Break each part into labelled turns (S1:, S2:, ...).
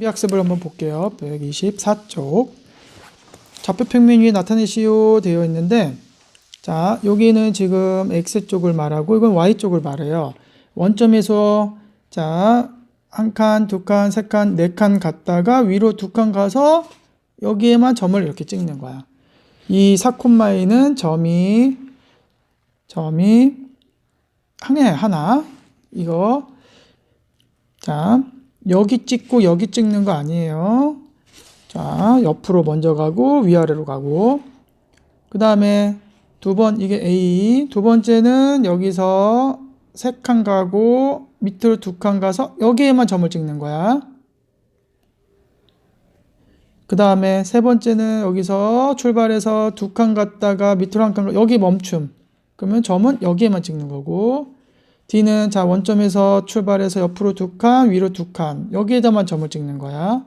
S1: 비학습을 한번 볼게요. 124쪽. 좌표 평면 위에 나타내시오 되어 있는데 자, 여기는 지금 X쪽을 말하고 이건 Y쪽을 말해요. 원점에서 자, 한 칸, 두 칸, 세 칸, 네 칸 갔다가 위로 두 칸 가서 여기에만 점을 이렇게 찍는 거야. 이 4콤마에는 점이 점이 하나 하나 이거 자 여기 찍고 여기 찍는 거 아니에요. 자 옆으로 먼저 가고 위아래로 가고 그 다음에 두 번 이게 A 두 번째는 여기서 세 칸 가고 밑으로 두 칸 가서 여기에만 점을 찍는 거야. 그 다음에 세 번째는 여기서 출발해서 두 칸 갔다가 밑으로 한 칸, 여기 멈춤. 그러면 점은 여기에만 찍는 거고, D는 자, 원점에서 출발해서 옆으로 두 칸, 위로 두 칸, 여기에다만 점을 찍는 거야.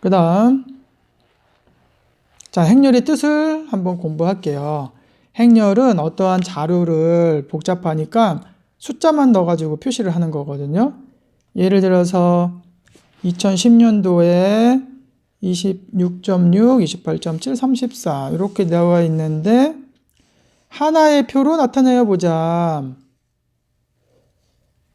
S1: 그 다음, 자, 행렬의 뜻을 한번 공부할게요. 행렬은 어떠한 자료를 복잡하니까 숫자만 넣어가지고 표시를 하는 거거든요. 예를 들어서 2010년도에 26.6, 28.7, 34 이렇게 나와 있는데 하나의 표로 나타내어 보자.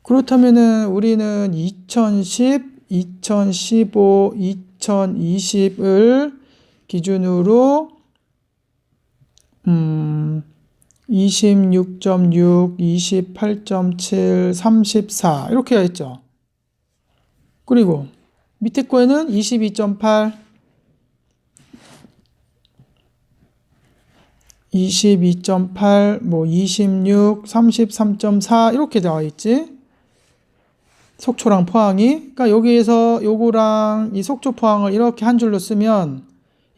S1: 그렇다면은 우리는 2010, 2015, 2020을 기준으로 음 26.6, 28.7, 34 이렇게 했죠. 그리고 밑에 거에는 22.8, 22.8, 뭐 26, 33.4 이렇게 나와 있지. 속초랑 포항이. 그러니까 여기에서 요거랑 이 속초 포항을 이렇게 한 줄로 쓰면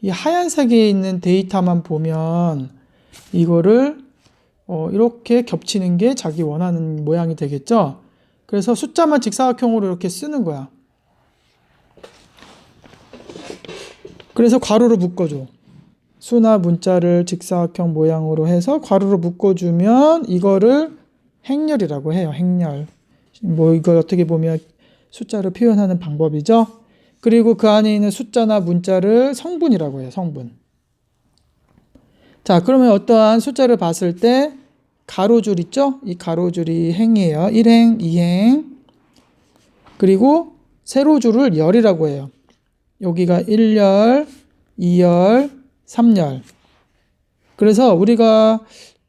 S1: 이 하얀색에 있는 데이터만 보면 이거를 어, 이렇게 겹치는 게 자기 원하는 모양이 되겠죠. 그래서 숫자만 직사각형으로 이렇게 쓰는 거야. 그래서 괄호로 묶어줘. 수나 문자를 직사각형 모양으로 해서 괄호로 묶어주면 이거를 행렬이라고 해요. 행렬. 뭐 이걸 어떻게 보면 숫자로 표현하는 방법이죠. 그리고 그 안에 있는 숫자나 문자를 성분이라고 해요. 성분. 자, 그러면 어떠한 숫자를 봤을 때 가로줄 있죠? 이 가로줄이 행이에요. 1행, 2행. 그리고 세로줄을 열이라고 해요. 여기가 1열, 2열, 3열. 그래서 우리가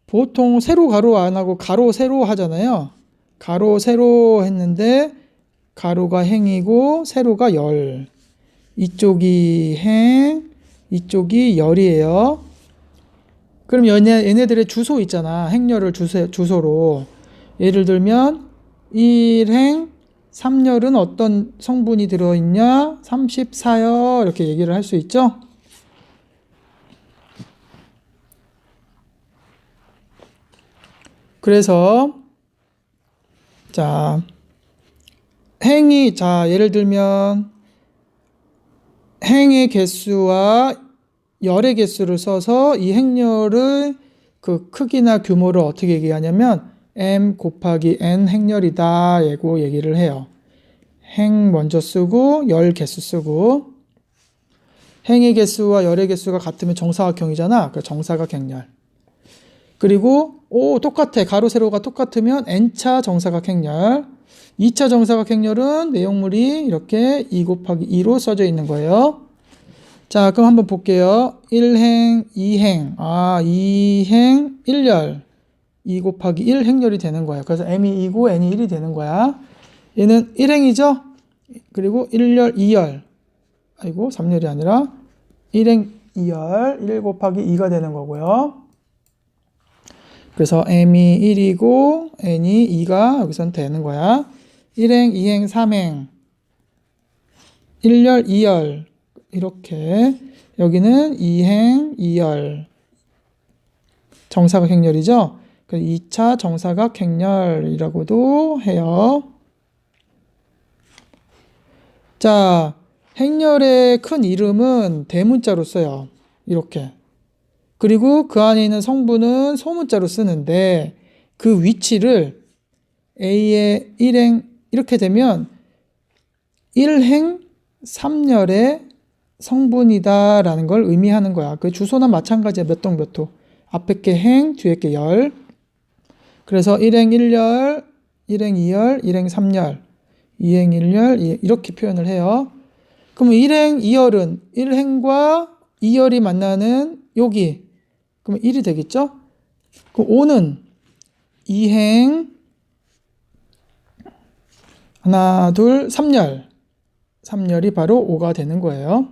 S1: 보통 세로 가로 안 하고 가로 세로 하잖아요. 가로 세로 했는데 가로가 행이고 세로가 열. 이쪽이 행, 이쪽이 열이에요. 그럼 얘네, 얘네들의 주소 있잖아. 행렬을 주소, 주소로. 예를 들면 1행 3열은 어떤 성분이 들어있냐? 34열 이렇게 얘기를 할 수 있죠. 그래서 자 행이 자 예를 들면 행의 개수와 열의 개수를 써서 이 행렬의 그 크기나 규모를 어떻게 얘기하냐면 m 곱하기 n 행렬이다 예고 얘기를 해요. 행 먼저 쓰고 열 개수 쓰고 행의 개수와 열의 개수가 같으면 정사각형이잖아. 그 정사각 행렬. 그리고 오 똑같아 가로 세로가 똑같으면 n차 정사각 행렬. 2차 정사각 행렬은 내용물이 이렇게 2 곱하기 2로 써져 있는 거예요. 자, 그럼 한번 볼게요. 1행, 2행, 아, 2행, 1열. 2 곱하기 1 행렬이 되는 거예요. 그래서 m이 2고 n이 1이 되는 거야. 얘는 1행이죠? 그리고 1열, 2열. 아이고, 3열이 아니라 1행, 2열, 1 곱하기 2가 되는 거고요. 그래서 m이 1이고 n이 2가 여기선 되는 거야. 1행, 2행, 3행, 1열, 2열 이렇게 여기는 2행, 2열 정사각 행렬이죠. 2차 정사각 행렬이라고도 해요. 자, 행렬의 큰 이름은 대문자로 써요. 이렇게. 그리고 그 안에 있는 성분은 소문자로 쓰는데 그 위치를 A의 1행 이렇게 되면 1행 3열의 성분이다라는 걸 의미하는 거야. 그 주소나 마찬가지야. 몇 동 몇 호. 앞에 게 행, 뒤에 게 열. 그래서 1행 1열, 1행 2열, 1행 3열, 2행 1열 이렇게 표현을 해요. 그럼 1행 2열은 1행과 2열이 만나는 여기 그러면 1이 되겠죠? 그럼 5는 2행 하나 둘 3열 3열이 바로 5가 되는 거예요.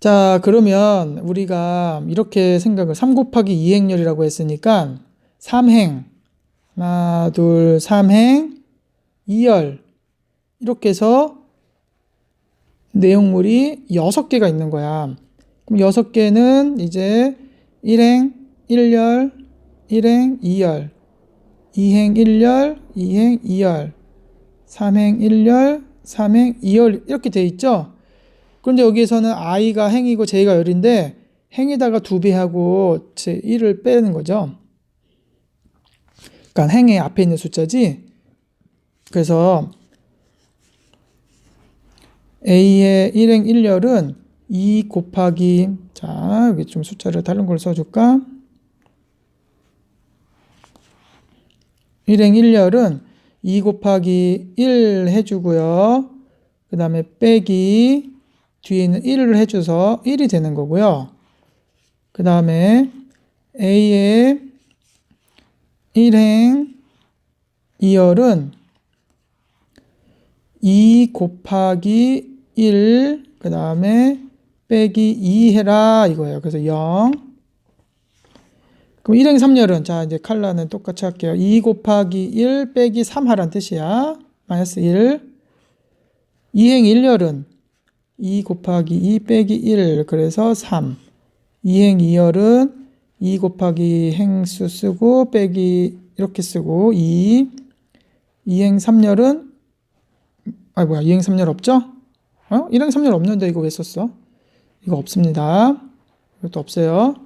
S1: 자 그러면 우리가 이렇게 생각을 3 곱하기 2행열이라고 했으니까 3행 하나 둘 3행 2열 이렇게 해서 내용물이 6개가 있는 거야. 그럼 6개는 이제 1행, 1열, 1행, 2열, 2행, 1열, 2행, 2열, 3행, 1열, 3행, 2열 이렇게 돼 있죠? 그런데 여기에서는 i가 행이고 j가 열인데 행에다가 두 배하고 제 1을 빼는 거죠. 그러니까 행의 앞에 있는 숫자지. 그래서 A의 1행 1열은 2 곱하기 자 여기 좀 숫자를 다른 걸 써줄까? 1행 1열은 2 곱하기 1 해주고요. 그 다음에 빼기 뒤에 있는 1을 해줘서 1이 되는 거고요. 그 다음에 A의 1행 2열은 2 곱하기 1, 그 다음에 빼기 2 해라 이거예요. 그래서 0. 그럼 1행 3열은 자 이제 칼라는 똑같이 할게요. 2 곱하기 1 빼기 3 하란 뜻이야. 마이너스 1. 2행 1열은 2 곱하기 2 빼기 1 그래서 3. 2행 2열은 2 곱하기 행수 쓰고 빼기 이렇게 쓰고 2. 2행 3열은 아 뭐야 2행 3열 없죠? 어? 1행 3열 없는데 이거 왜 썼어? 이거 없습니다. 이것도 없어요.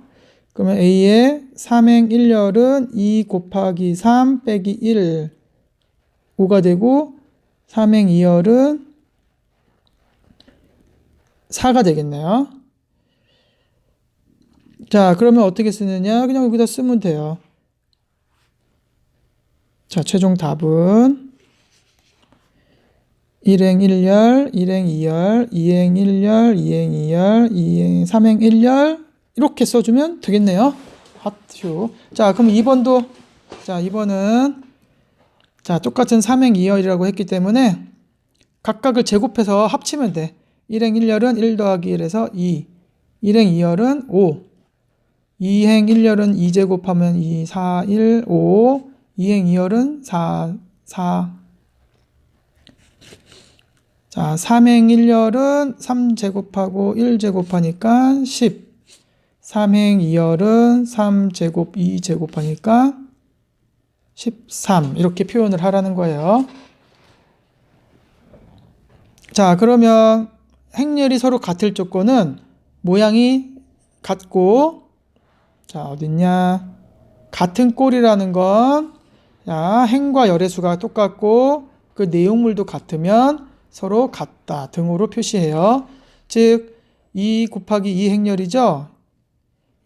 S1: 그러면 A의 3행 1열은 2 곱하기 3 빼기 1 5가 되고 3행 2열은 4가 되겠네요. 자, 그러면 어떻게 쓰느냐? 그냥 여기다 쓰면 돼요. 자, 최종 답은 1행 1열, 1행 2열, 2행 1열, 2행 2열, 2행 3행 1열 이렇게 써주면 되겠네요. 하트. 자, 그럼 2번도 자, 2번은 자, 똑같은 3행 2열이라고 했기 때문에 각각을 제곱해서 합치면 돼. 1행 1열은 1 더하기 1에서 2. 1행 2열은 5. 2행 1열은 2제곱하면 2, 4, 1, 5. 2행 2열은 4, 4. 자, 3행 1열은 3제곱하고 1제곱하니까 10. 3행 2열은 3제곱 2제곱하니까 13. 이렇게 표현을 하라는 거예요. 자, 그러면 행렬이 서로 같을 조건은 모양이 같고, 자, 어딨냐. 같은 꼴이라는 건, 자, 행과 열의 수가 똑같고, 그 내용물도 같으면 서로 같다 등으로 표시해요. 즉, 2 곱하기 2 행렬이죠?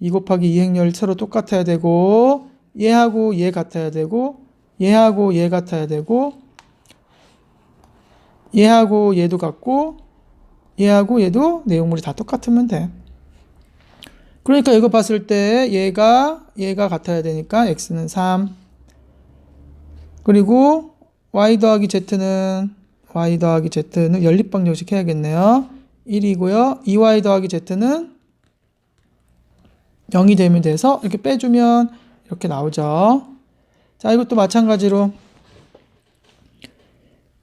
S1: 2 곱하기 2 행렬 서로 똑같아야 되고, 얘하고 얘 같아야 되고, 얘하고 얘 같아야 되고, 얘하고 얘도 같고, 얘하고 얘도 내용물이 다 똑같으면 돼. 그러니까 이거 봤을 때 얘가 얘가 같아야 되니까 x는 3. 그리고 y 더하기 z는 y 더하기 z는 연립방정식 해야겠네요. 1이고요. 2y 더하기 z는 0이 되면 돼서 이렇게 빼주면 이렇게 나오죠. 자, 이것도 마찬가지로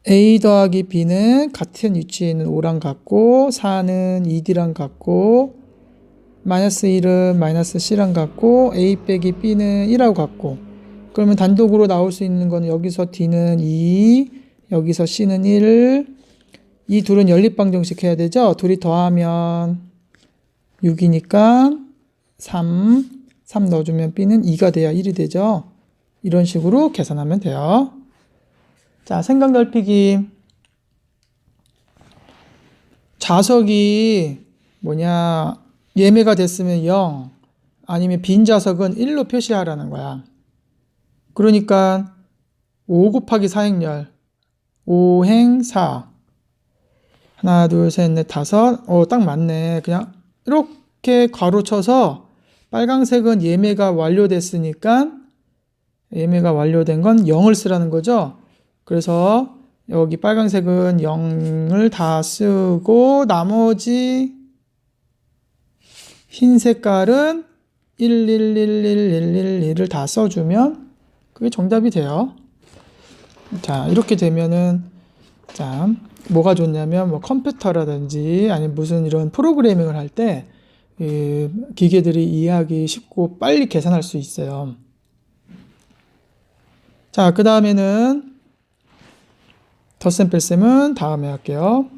S1: a 더하기 b는 같은 위치에 있는 5랑 같고 4는 2d랑 같고 마이너스 1은 마이너스 c랑 같고 a 빼기 b는 1하고 같고. 그러면 단독으로 나올 수 있는 거는 여기서 d는 2 여기서 c는 1 이 둘은 연립방정식 해야 되죠? 둘이 더하면 6이니까 3 3 넣어주면 b는 2가 돼야 1이 되죠? 이런 식으로 계산하면 돼요. 자, 생각 넓히기. 자석이 뭐냐, 예매가 됐으면 0, 아니면 빈 자석은 1로 표시하라는 거야. 그러니까 5 곱하기 4행렬, 5행 4. 하나, 둘, 셋, 넷, 다섯. 어, 딱 맞네. 그냥 이렇게 괄호 쳐서 빨강색은 예매가 완료됐으니까 예매가 완료된 건 0을 쓰라는 거죠. 그래서 여기 빨강색은 0을 다 쓰고 나머지 흰 색깔은 1111111을 다 써주면 그게 정답이 돼요. 자, 이렇게 되면은 자, 뭐가 좋냐면 뭐 컴퓨터라든지 아니면 무슨 이런 프로그래밍을 할때 기계들이 이해하기 쉽고 빨리 계산할 수 있어요. 자, 그 다음에는 덧셈 뺄셈은 다음에 할게요.